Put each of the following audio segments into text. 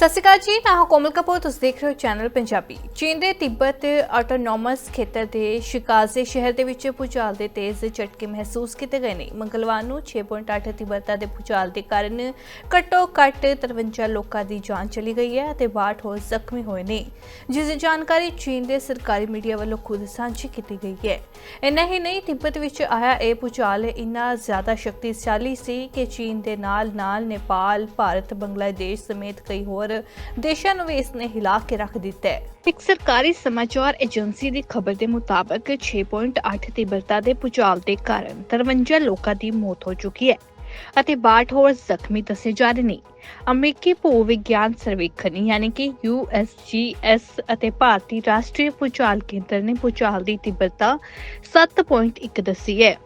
ਸਤਿ ਸ਼੍ਰੀ ਅਕਾਲ ਜੀ, ਮੈਂ ਹਾਂ ਕੋਮਲ ਕਪੂਰ, ਤੁਸੀਂ ਦੇਖ ਰਹੇ ਹੋ ਚੈਨਲ ਪੰਜਾਬੀ। ਚੀਨ ਦੇ ਤਿੱਬਤ ਆਟੋਨੋਮਸ ਖੇਤਰ ਦੇ ਸ਼ਿਕਾਜ਼ੇ ਸ਼ਹਿਰ ਦੇ ਵਿੱਚ ਭੂਚਾਲ ਦੇ ਤੇਜ਼ ਝਟਕੇ ਮਹਿਸੂਸ ਕੀਤੇ ਗਏ ਨੇ। ਮੰਗਲਵਾਰ ਨੂੰ 6.8 ਤੀਬਰਤਾ ਦੇ ਭੂਚਾਲ ਦੇ ਕਾਰਨ ਘੱਟੋ ਘੱਟ 53 ਲੋਕਾਂ ਦੀ ਜਾਨ ਚਲੀ ਗਈ ਹੈ ਅਤੇ 62 ਹੋਰ ਜ਼ਖਮੀ ਹੋਏ ਨੇ। ਜਿਸ ਦੀ ਜਾਣਕਾਰੀ ਚੀਨ ਦੇ ਸਰਕਾਰੀ ਮੀਡੀਆ ਵੱਲੋਂ ਖੁਦ ਸਾਂਝੀ ਕੀਤੀ ਗਈ ਹੈ। ਇੰਨਾ ਹੀ ਨਹੀਂ, ਤਿੱਬਤ ਵਿੱਚ ਆਇਆ ਇਹ ਭੂਚਾਲ ਇੰਨਾ ਜ਼ਿਆਦਾ ਸ਼ਕਤੀਸ਼ਾਲੀ ਸੀ ਕਿ ਚੀਨ ਦੇ ਨਾਲ ਨਾਲ ਨੇਪਾਲ, ਭਾਰਤ, ਬੰਗਲਾਦੇਸ਼ ਸਮੇਤ ਕਈ ਹੋਰ ਦੇਸ਼ਾਂ ਨੂੰ ਵੀ ਇਸ ਨੇ ਹਿਲਾ ਕੇ ਰੱਖ ਦਿੱਤਾ ਹੈ। ਇੱਕ ਸਰਕਾਰੀ ਸਮਾਚਾਰ ਏਜੰਸੀ ਦੀ ਖਬਰ ਦੇ ਮੁਤਾਬਕ 6.8 ਤੀਬਰਤਾ ਦੇ ਭੂਚਾਲ ਦੇ ਕਾਰਨ 53 ਲੋਕਾਂ ਦੀ ਮੌਤ ਹੋ ਚੁੱਕੀ ਹੈ ਅਤੇ 62 ਹੋਰ ਜ਼ਖਮੀ ਦੱਸੇ ਜਾ ਰਹੇ ਨੇ। ਅਮਰੀਕੀ ਭੂ ਸਰਵੇਖਣ ਯਾਨੀ ਕਿ USGS ਅਤੇ ਭਾਰਤੀ ਰਾਸ਼ਟਰੀ ਭੂਚਾਲ ਕੇਂਦਰ ਨੇ ਭੂਚਾਲ ਦੀ ਤੀਬਰਤਾ 7.1 ਦੱਸੀ ਹੈ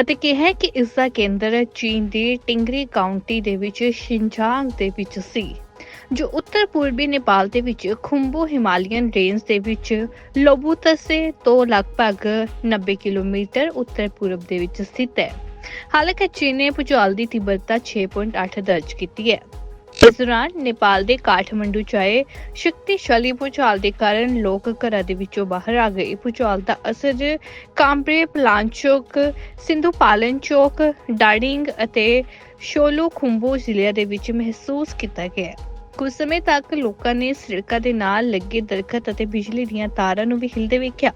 ਅਤੇ ਕਿਹਾ ਕਿ ਇਸ ਦਾ ਕੇਂਦਰ ਚੀਨ ਦੀ ਟਿੰਗਰੀ ਕਾਉਂਟੀ ਦੇ ਵਿੱਚ ਸ਼ਿਨਜਾਂਗ ਦੇ ਵਿੱਚ ਸੀ। ਜੋ ਉੱਤਰ ਪੂਰਬੀ ਨੇਪਾਲ ਦੇ ਵਿੱਚ ਖੁੰਬੂ ਹਿਮਾਲੀਅਨ ਰੇਂਜ ਦੇ ਵਿੱਚ ਲੋਬੂਤਸੇ ਤੋਂ ਲਗਭਗ 90 ਕਿਲੋਮੀਟਰ ਉੱਤਰ ਪੂਰਬ ਦੇ ਵਿੱਚ ਸਥਿਤ ਹੈ। ਹਾਲਾਂਕਿ ਚੀਨ ਨੇ ਭੂਚਾਲ ਦੀ ਤੀਬਰਤਾ 6.8 ਦਰਜ ਕੀਤੀ ਹੈ। ਇਸ ਦੌਰਾਨ ਨੇਪਾਲ ਦੇ ਕਾਠਮੰਡੂ ਚ ਆਏ ਸ਼ਕਤੀਸ਼ਾਲੀ ਭੂਚਾਲ ਦੇ ਕਾਰਨ ਲੋਕ ਘਰਾਂ ਦੇ ਵਿੱਚੋਂ ਬਾਹਰ ਆ ਗਏ। ਭੂਚਾਲ ਦਾ ਅਸਰ ਕਾਂਬਰੇ ਪਲਾਂਚੋਕ ਸਿੰਧੂ ਪਾਲਨ ਚੌਕ ਡਾੜਿੰਗ ਅਤੇ ਸ਼ੋਲੂ ਖੁੰਬੂ ਜ਼ਿਲ੍ਹਿਆਂ ਦੇ ਵਿੱਚ ਮਹਿਸੂਸ ਕੀਤਾ ਗਿਆ ਕੁਝ ਸਮੇਂ ਤੱਕ ਲੋਕਾਂ ਨੇ ਸੜਕਾਂ ਦੇ ਨਾਲ ਲੱਗੇ ਦਰਖਤ ਅਤੇ ਬਿਜਲੀ ਦੀਆਂ ਤਾਰਾਂ ਨੂੰ ਵੀ ਹਿਲਦੇ ਵੇਖਿਆ,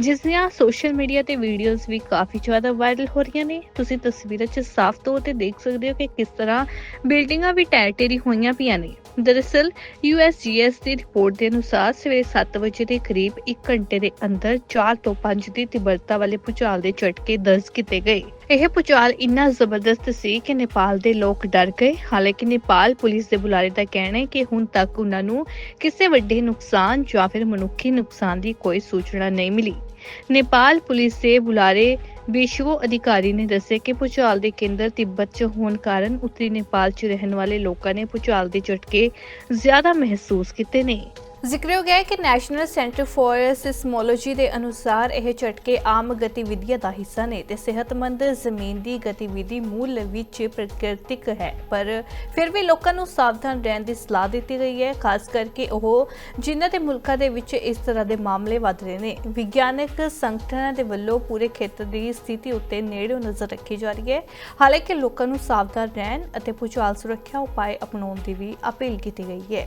ਜਿਸ ਦੀਆਂ ਸੋਸ਼ਲ ਮੀਡੀਆ ਤੇ ਵੀਡੀਓਜ਼ ਵੀ ਕਾਫੀ ਜ਼ਿਆਦਾ ਵਾਇਰਲ ਹੋ ਰਹੀਆਂ ਨੇ। ਤੁਸੀਂ ਤਸਵੀਰਾਂ 'ਚ ਸਾਫ਼ ਤੌਰ ਤੇ ਦੇਖ ਸਕਦੇ ਹੋ ਕਿ ਕਿਸ ਤਰ੍ਹਾਂ ਬਿਲਡਿੰਗਾਂ ਵੀ ਟੈਰ ਢੇਰੀ ਹੋਈਆਂ ਪਈਆਂ ਨੇ। ਦਰਅਸਲ USGS ਦੀ ਰਿਪੋਰਟ ਦੇ ਅਨੁਸਾਰ ਸਵੇਰੇ 7 ਵਜੇ ਦੇ ਕਰੀਬ 1 ਘੰਟੇ ਦੇ ਅੰਦਰ 4 ਤੋਂ 5 ਦੀ ਤੀਬਰਤਾ ਵਾਲੇ ਭੂਚਾਲ ਦੇ ਝਟਕੇ ਦਰਜ ਕੀਤੇ ਗਏ। ਇਹ ਭੂਚਾਲ ਇੰਨਾ ਜ਼ਬਰਦਸਤ ਸੀ ਕਿ ਨੇਪਾਲ ਦੇ ਲੋਕ ਡਰ ਗਏ। ਹਾਲਾਂਕਿ ਨੇਪਾਲ ਪੁਲਿਸ ਦੇ ਬੁਲਾਰੇ ਦਾ ਕਹਿਣਾ ਹੈ ਕਿ ਹੁਣ ਤੱਕ ਉਹਨਾਂ ਨੂੰ ਕਿਸੇ ਵੱਡੇ ਨੁਕਸਾਨ ਜਾਂ ਫਿਰ ਮਨੁੱਖੀ ਨੁਕਸਾਨ ਦੀ ਕੋਈ ਸੂਚਨਾ ਨਹੀਂ ਮਿਲੀ। ਨੇਪਾਲ ਪੁਲਿਸ ਦੇ ਬੁਲਾਰੇ ਵਿਸ਼ਵੋ ਅਧਿਕਾਰੀ ਨੇ ਦੱਸਿਆ ਕਿ ਭੂਚਾਲ ਦੇ ਕੇਂਦਰ ਤਿੱਬਤ 'ਚ ਹੋਣ ਕਾਰਨ ਉੱਤਰੀ ਨੇਪਾਲ 'ਚ ਰਹਿਣ ਵਾਲੇ ਲੋਕਾਂ ਨੇ ਭੂਚਾਲ ਦੇ ਝਟਕੇ ਜ਼ਿਆਦਾ ਮਹਿਸੂਸ ਕੀਤੇ ਨੇ। ਜ਼ਿਕਰਯੋਗ ਹੈ ਕਿ ਨੈਸ਼ਨਲ ਸੈਂਟਰ ਫਾਰ ਸਿਸਮੋਲੋਜੀ ਦੇ ਅਨੁਸਾਰ ਇਹ ਝਟਕੇ ਆਮ ਗਤੀਵਿਧੀਆਂ ਦਾ ਹਿੱਸਾ ਨੇ ਤੇ ਸਿਹਤਮੰਦ ਜ਼ਮੀਨ ਦੀ ਗਤੀਵਿਧੀ ਮੂਲ ਵਿੱਚ ਪ੍ਰਕਿਰਤਿਕ ਹੈ। ਪਰ ਫਿਰ ਵੀ ਲੋਕਾਂ ਨੂੰ ਸਾਵਧਾਨ ਰਹਿਣ ਦੀ ਸਲਾਹ ਦਿੱਤੀ ਗਈ ਹੈ, ਖਾਸ ਕਰਕੇ ਉਹ ਜਿਨ੍ਹਾਂ ਦੇ ਮੁਲਕਾਂ ਦੇ ਵਿੱਚ ਇਸ ਤਰ੍ਹਾਂ ਦੇ ਮਾਮਲੇ ਵੱਧ ਰਹੇ ਨੇ। ਵਿਗਿਆਨਕ ਸੰਗਠਨਾਂ ਦੇ ਵੱਲੋਂ ਪੂਰੇ ਖੇਤਰ ਦੀ ਸਥਿਤੀ ਉੱਤੇ ਨੇੜਿਓਂ ਨਜ਼ਰ ਰੱਖੀ ਜਾ ਰਹੀ ਹੈ। ਹਾਲਾਂਕਿ ਲੋਕਾਂ ਨੂੰ ਸਾਵਧਾਨ ਰਹਿਣ ਅਤੇ ਭੂਚਾਲ ਸੁਰੱਖਿਆ ਉਪਾਅ ਅਪਣਾਉਣ ਦੀ ਵੀ ਅਪੀਲ ਕੀਤੀ ਗਈ ਹੈ।